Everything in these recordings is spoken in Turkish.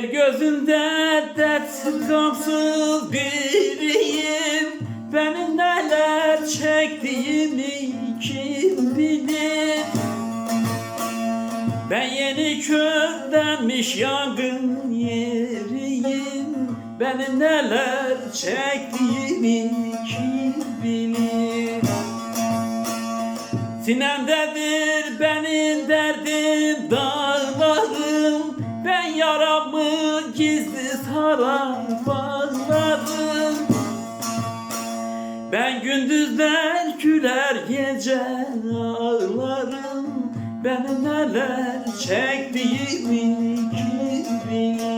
El gözünde dertsiz gamsız biriyim. Benim neler çektiğimi kim bilir? Ben yeni körlenmiş yangın yeriyim. Benim neler çektiğimi kim bilir? Sinemdedir benim derdim bağlarım Ben gündüzler güler gece ağlarım. Benim neler çektiğimi kim bilir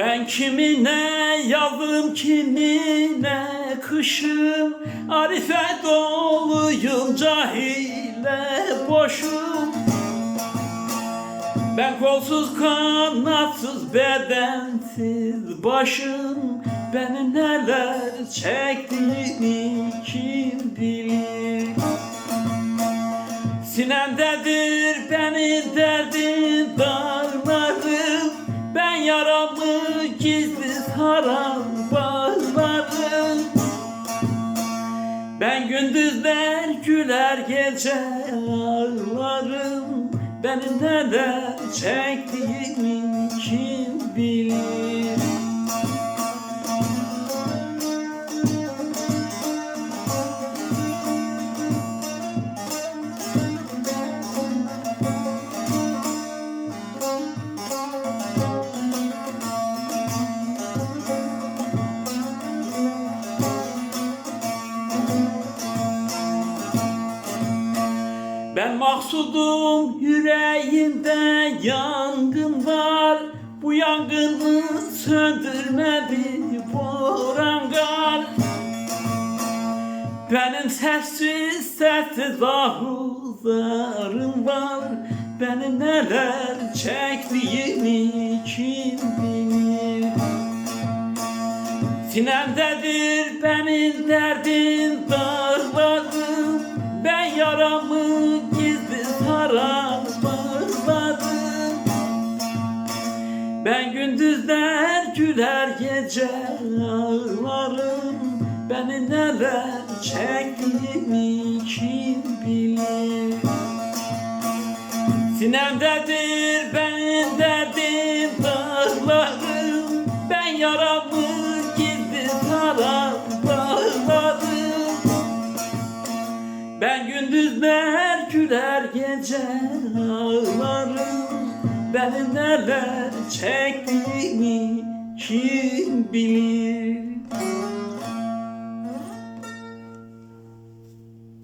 Ben kimine yazım kimine kışım. Arife doluyum cahile boşum. Ben kolsuz kanatsız bedensiz başım. Benim neler çektiğimi kim bilir? Sinemdedir benim derdim yaramı gizli saran bağlarım Ben gündüzler güler gece ağlarım. Benim neler çektiğimi kim bilir Ben maksudum yüreğimde yangın var. Bu yangını söndürmedi borangar Benim sessiz sessiz ahuzlarım var. Benim neler çektiğimi kim bilir? Sinemdedir benim derdim dağlarım Ben gündüzler güler gece ağlarım. Benim neler çektiğimi kim bilir? Sinemdedir benim derdim dağlarım. Ben yaramı gizli saran bağlarım Ben gündüzler güler gece ağlarım. Benim neler çektiğimi kim bilir